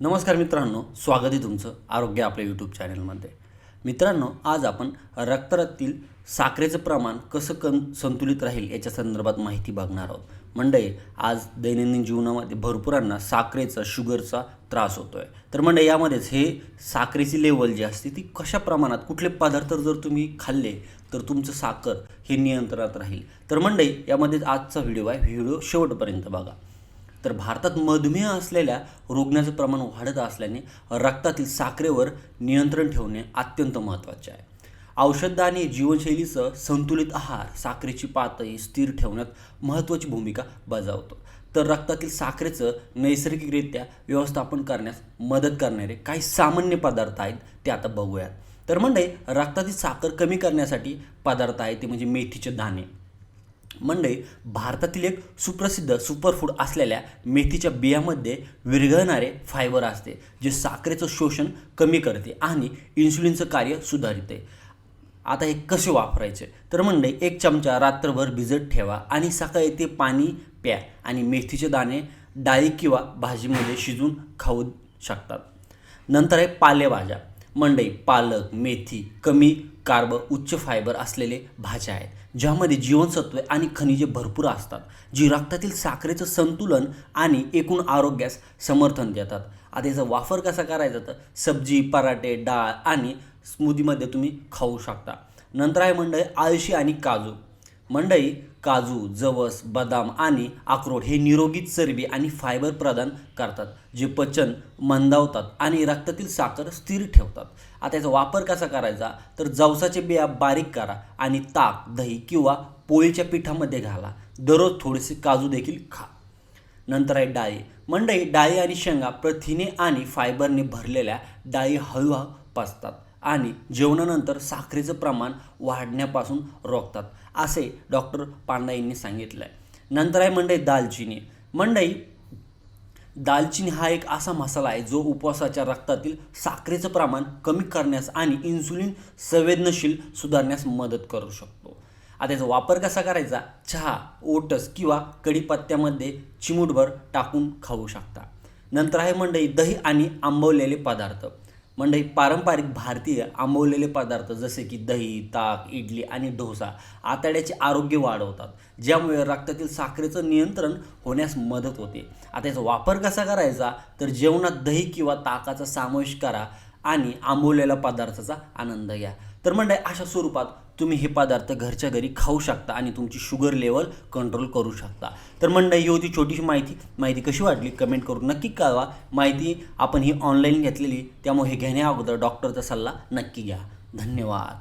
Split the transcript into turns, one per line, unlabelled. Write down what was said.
नमस्कार मित्रांनो स्वागत आहे तुमचं आरोग्य आपल्या यूट्यूब चॅनलमध्ये मित्रांनो आज आपण रक्तातील साखरेचं प्रमाण कसं कन संतुलित राहील याच्या संदर्भात माहिती बघणार आहोत. मंडळी आज दैनंदिन जीवनामध्ये भरपूरांना साखरेचा शुगरचा त्रास होतो आहे तर मंडळी यामध्येच हे साखरेची लेवल जी असते ती कशा प्रमाणात कुठले पदार्थ जर तुम्ही खाल्ले तर तुमचं साखर हे नियंत्रणात राहील. तर मंडळी यामध्येच आजचा व्हिडिओ आहे. व्हिडिओ शेवटपर्यंत बघा. तर भारतात मधुमेह असलेल्या रुग्णाचं प्रमाण वाढत असल्याने रक्तातील साखरेवर नियंत्रण ठेवणे अत्यंत महत्त्वाचे आहे. औषध आणि जीवनशैलीचं संतुलित आहार साखरेची पातळी स्थिर ठेवण्यात महत्त्वाची भूमिका बजावतो. तर रक्तातील साखरेचं नैसर्गिकरित्या व्यवस्थापन करण्यास मदत करणारे काही सामान्य पदार्थ आहेत ते आता बघूयात तर म्हणजे रक्तातील साखर कमी करण्यासाठी पदार्थ आहेत ते म्हणजे मेथीचे दाणे मंडई भारतातील एक सुप्रसिद्ध सुपरफूड असलेल्या मेथीच्या बियामध्ये विरघळणारे फायबर असते जे साखरेचं शोषण कमी करते आणि इन्सुलिनचं कार्य सुधारते. आता हे कसे वापरायचे? तर मंडई एक चमचा रात्रभर भिजत ठेवा आणि सकाळी ते पाणी प्या आणि मेथीचे दाणे डाळी किंवा भाजीमध्ये शिजून खाऊ शकतात नंतर आहे पालेभाज्या. मंडई पालक मेथी कमी कार्ब उच्च फायबर असलेले भाज्या आहेत ज्यामध्ये जीवनसत्वे आणि खनिजे भरपूर असतात जी रक्तातील साखरेचं संतुलन आणि एकूण आरोग्यास समर्थन देतात. आता याचा वापर कसा करायचा तर सब्जी पराठे डाळ आणि स्मूदीमध्ये तुम्ही खाऊ शकता. नंतर आहे मंडळी आळशी आणि काजू. मंडई काजू जवस बदाम आणि अक्रोड हे निरोगी चरबी आणि फायबर प्रदान करतात जे पचन मंदावतात आणि रक्तातील साखर स्थिर ठेवतात. आता याचा वापर कसा करायचा? तर जवसाचे बिया बारीक करा आणि ताक दही किंवा पोळीच्या पिठामध्ये घाला. दररोज थोडेसे काजू देखील खा. नंतर आहे डाळी. मंडई डाळी आणि शेंगा प्रथिने आणि फायबरने भरलेल्या डाळी हळूहळू पचतात. आणि जेवणानंतर साखरेचं प्रमाण वाढण्यापासून रोखतात असे डॉक्टर पांडा यांनी सांगितलं आहे नंतर आहे मंडई दालचिनी. मंडई दालचिनी हा एक असा मसाला आहे जो उपवासाच्या रक्तातील साखरेचं प्रमाण कमी करण्यास आणि इन्सुलिन संवेदनशील सुधारण्यास मदत करू शकतो. आता याचा वापर कसा करायचा? चहा ओटस किंवा कढीपत्त्यामध्ये चिमूटभर टाकून खाऊ शकता. नंतर आहे मंडई दही आणि आंबवलेले पदार्थ. मंडई पारंपरिक भारतीय आंबवलेले पदार्थ जसे की दही ताक इडली आणि डोसा आतड्याचे आरोग्य वाढवतात ज्यामुळे रक्तातील साखरेचं नियंत्रण होण्यास मदत होते. आता याचा वापर कसा करायचा? तर जेवणात दही किंवा ताकाचा समावेश करा. आणि आंबवलेल्या पदार्थाचा आनंद घ्या. तर म्हणजे अशा स्वरूपात तुम्ही हे पदार्थ घरच्या घरी खाऊ शकता आणि तुमची शुगर लेवल कंट्रोल करू शकता. तर मंडळी ही होती छोटीशी माहिती. माहिती कशी वाटली? कमेंट करून नक्की कळवा. माहिती आपण ही ऑनलाईन घेतलेली त्यामुळे हे घेण्या अगोदर डॉक्टरचा सल्ला नक्की घ्या. धन्यवाद.